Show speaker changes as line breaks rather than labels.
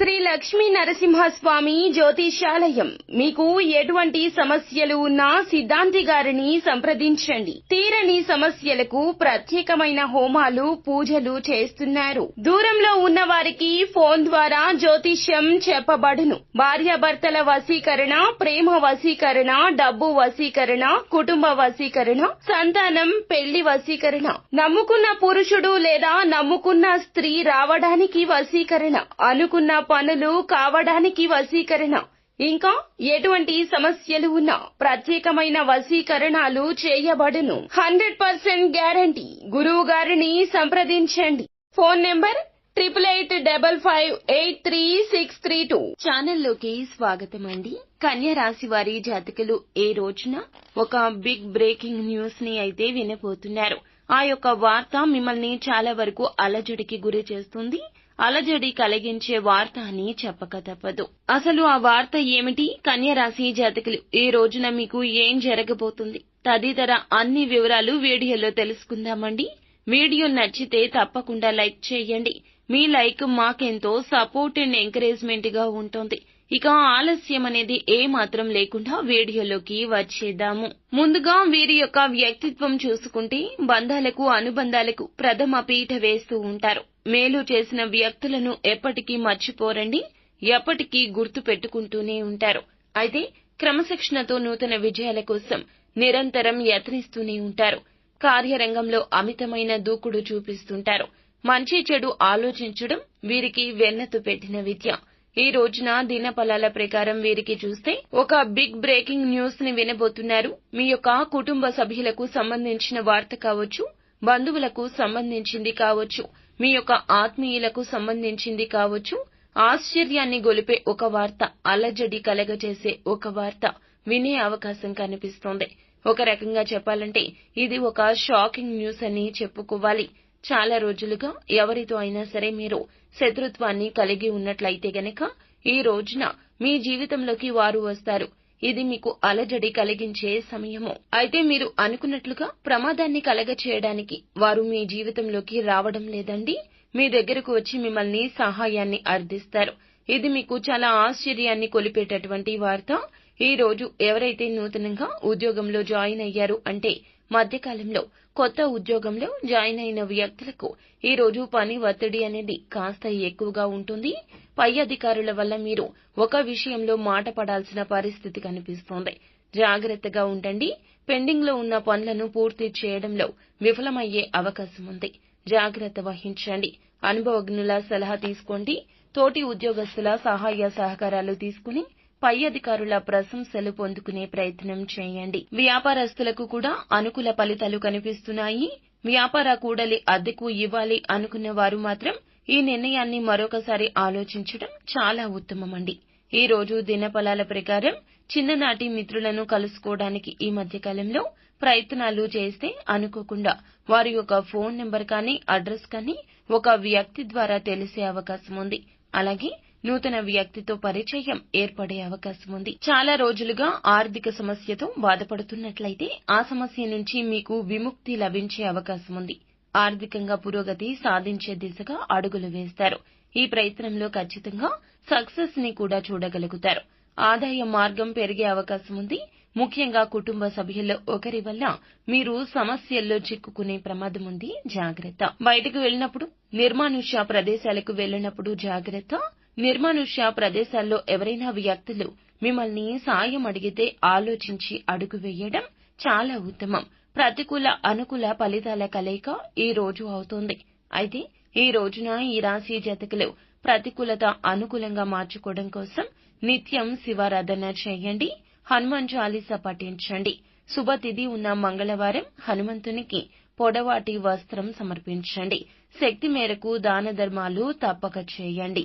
శ్రీ లక్ష్మీ నరసింహస్వామి జ్యోతిషాలయం మీకు ఎటువంటి సమస్యలు ఉన్నా సిద్ధాంతి గారిని సంప్రదించండి. తీరని సమస్యలకు ప్రత్యేకమైన హోమాలు పూజలు చేస్తున్నారు. దూరంలో ఉన్న వారికి ఫోన్ ద్వారా జ్యోతిష్యం చెప్పబడును. భార్యాభర్తల వశీకరణ ప్రేమ వశీకరణ డబ్బు వశీకరణ కుటుంబ వశీకరణ సంతానం పెళ్ళి వశీకరణ. నమ్ముకున్న పురుషుడు లేదా నమ్ముకున్న స్త్రీ రావడానికి వశీకరణ. అనుకున్న పనులు కావడానికి వసీకరణ ఇంకా ఎటువంటి సమస్యలు ఉన్నా ప్రత్యేకమైన వశీకరణాలు చేయబడును. Hundred percent guarantee. గురువు గారిని సంప్రదించండి. Phone number triple eight double five eight three six three two. ఛానల్లోకి స్వాగతం అండి కన్య రాశి వారి జాతకులు ఏ రోజున ఒక బిగ్ బ్రేకింగ్ న్యూస్ని అయితే వినబోతున్నారు. ఆ యొక్క వార్త మిమ్మల్ని చాలా వరకు అలజడికి గురి చేస్తుంది. అలజడి కలిగించే వార్త అని చెప్పక తప్పదు. అసలు ఆ వార్త ఏమిటి? కన్యరాశి జాతకులు ఈ రోజున మీకు ఏం జరగబోతుంది? తదితర అన్ని వివరాలు వీడియోలో తెలుసుకుందామండి. వీడియో నచ్చితే తప్పకుండా లైక్ చేయండి. మీ లైక్ మాకెంతో సపోర్ట్ అండ్ ఎంకరేజ్మెంట్గా ఉంటుంది. ఇక ఆలస్యం అనేది ఏ మాత్రం లేకుండా వీడియోలోకి వచ్చేద్దాము. ముందుగా వీరి యొక్క వ్యక్తిత్వం చూసుకుంటే బంధాలకు అనుబంధాలకు ప్రథమ పీఠ వేస్తూ ఉంటారు. మేలు చేసిన వ్యక్తులను ఎప్పటికీ మర్చిపోరండి ఎప్పటికీ గుర్తు పెట్టుకుంటూనే ఉంటారు. అయితే క్రమశిక్షణతో నూతన విజయాల కోసం నిరంతరం యత్నిస్తూనే ఉంటారు. కార్యరంగంలో అమితమైన దూకుడు చూపిస్తుంటారు. మంచి చెడు ఆలోచించడం వీరికి వెన్నతు పెట్టిన విద్య. ఈ రోజున దినఫలాల ప్రకారం వీరికి చూస్తే ఒక బిగ్ బ్రేకింగ్ న్యూస్ని వినబోతున్నారు. మీ యొక్క కుటుంబ సభ్యులకు సంబంధించిన వార్త కావచ్చు బంధువులకు సంబంధించింది కావచ్చు. మీ యొక్క ఆత్మీయులకు సంబంధించింది కావచ్చు. ఆశ్చర్యాన్ని గొలిపే ఒక వార్త అలజడి కలగజేసే ఒక వార్త వినే అవకాశం కనిపిస్తోంది. ఒక రకంగా చెప్పాలంటే ఇది ఒక షాకింగ్ న్యూస్ అని చెప్పుకోవాలి. చాలా రోజులుగా ఎవరితో అయినా సరే మీరు శత్రుత్వాన్ని కలిగి ఉన్నట్లయితే గనక ఈ రోజున మీ జీవితంలోకి వారు వస్తారు. ఇది మీకు అలజడి కలిగించే సమయము. అయితే మీరు అనుకున్నట్లుగా ప్రమాదాన్ని కలగ చేయడానికి వారు మీ జీవితంలోకి రావడం లేదండి. మీ దగ్గరకు వచ్చి మిమ్మల్ని సహాయాన్ని అర్థిస్తారు. ఇది మీకు చాలా ఆశ్చర్యాన్ని కొలిపేటటువంటి వార్త. ఈ రోజు ఎవరైతే నూతనంగా ఉద్యోగంలో జాయిన్ అయ్యారు అంటే మధ్యకాలంలో కొత్త ఉద్యోగంలో జాయిన్ అయిన వ్యక్తులకు ఈ రోజు పని ఒత్తిడి అనేది కాస్త ఎక్కువగా ఉంటుంది. పై అధికారుల వల్ల మీరు ఒక విషయంలో మాట పడాల్సిన పరిస్థితి కనిపిస్తోంది. జాగ్రత్తగా ఉండండి. పెండింగ్లో ఉన్న పనులను పూర్తి చేయడంలో విఫలమయ్యే అవకాశం ఉంది. జాగ్రత్త వహించండి. అనుభవజ్ఞుల సలహా తీసుకోండి. తోటి ఉద్యోగస్తుల సహాయ సహకారాలు తీసుకుని పై అధికారుల ప్రశంసలు పొందుకునే ప్రయత్నం చేయండి. వ్యాపారస్తులకు కూడా అనుకూల ఫలితాలు కనిపిస్తున్నాయి. వ్యాపార కూడలి అద్దెకు ఇవ్వాలి అనుకున్న వారు మాత్రం ఈ నిర్ణయాన్ని మరొకసారి ఆలోచించడం చాలా ఉత్తమమండి. ఈ రోజు దినఫలాల ప్రకారం చిన్ననాటి మిత్రులను కలుసుకోవడానికి ఈ మధ్యకాలంలో ప్రయత్నాలు చేస్తే అనుకోకుండా వారి యొక్క ఫోన్ నెంబర్ కానీ అడ్రస్ కానీ ఒక వ్యక్తి ద్వారా తెలిసే అవకాశం ఉంది. అలాగే నూతన వ్యక్తితో పరిచయం ఏర్పడే అవకాశం ఉంది. చాలా రోజులుగా ఆర్థిక సమస్యతో బాధపడుతున్నట్లయితే ఆ సమస్య నుంచి మీకు విముక్తి లభించే అవకాశం ఉంది. ఆర్థికంగా పురోగతి సాధించే దిశగా అడుగులు వేస్తారు. ఈ ప్రయత్నంలో ఖచ్చితంగా సక్సెస్ని కూడా చూడగలుగుతారు. ఆదాయ మార్గం పెరిగే అవకాశం ఉంది. ముఖ్యంగా కుటుంబ సభ్యుల్లో ఒకరి వల్ల మీరు సమస్యల్లో చిక్కుకునే ప్రమాదం ఉంది. జాగ్రత్త. బయటకు వెళ్ళినప్పుడు నిర్మానుష్య ప్రదేశాలకు వెళ్ళినప్పుడు జాగ్రత్త. నిర్మానుష్య ప్రదేశాల్లో ఎవరైనా వ్యక్తులు మిమ్మల్ని సాయం అడిగితే ఆలోచించి అడుగు వేయడం చాలా ఉత్తమం. ప్రతికూల అనుకూల ఫలితాల కలయిక ఈ రోజు అవుతోంది. అయితే ఈ రోజున ఈ రాశి జాతకులు ప్రతికూలత అనుకూలంగా మార్చుకోవడం కోసం నిత్యం శివారాధన చేయండి హనుమాన్ చాలీస పఠించండి. శుభతిథి ఉన్న మంగళవారం హనుమంతునికి పొడవాటి వస్త్రం సమర్పించండి. శక్తి మేరకు దాన ధర్మాలు తప్పక చేయండి.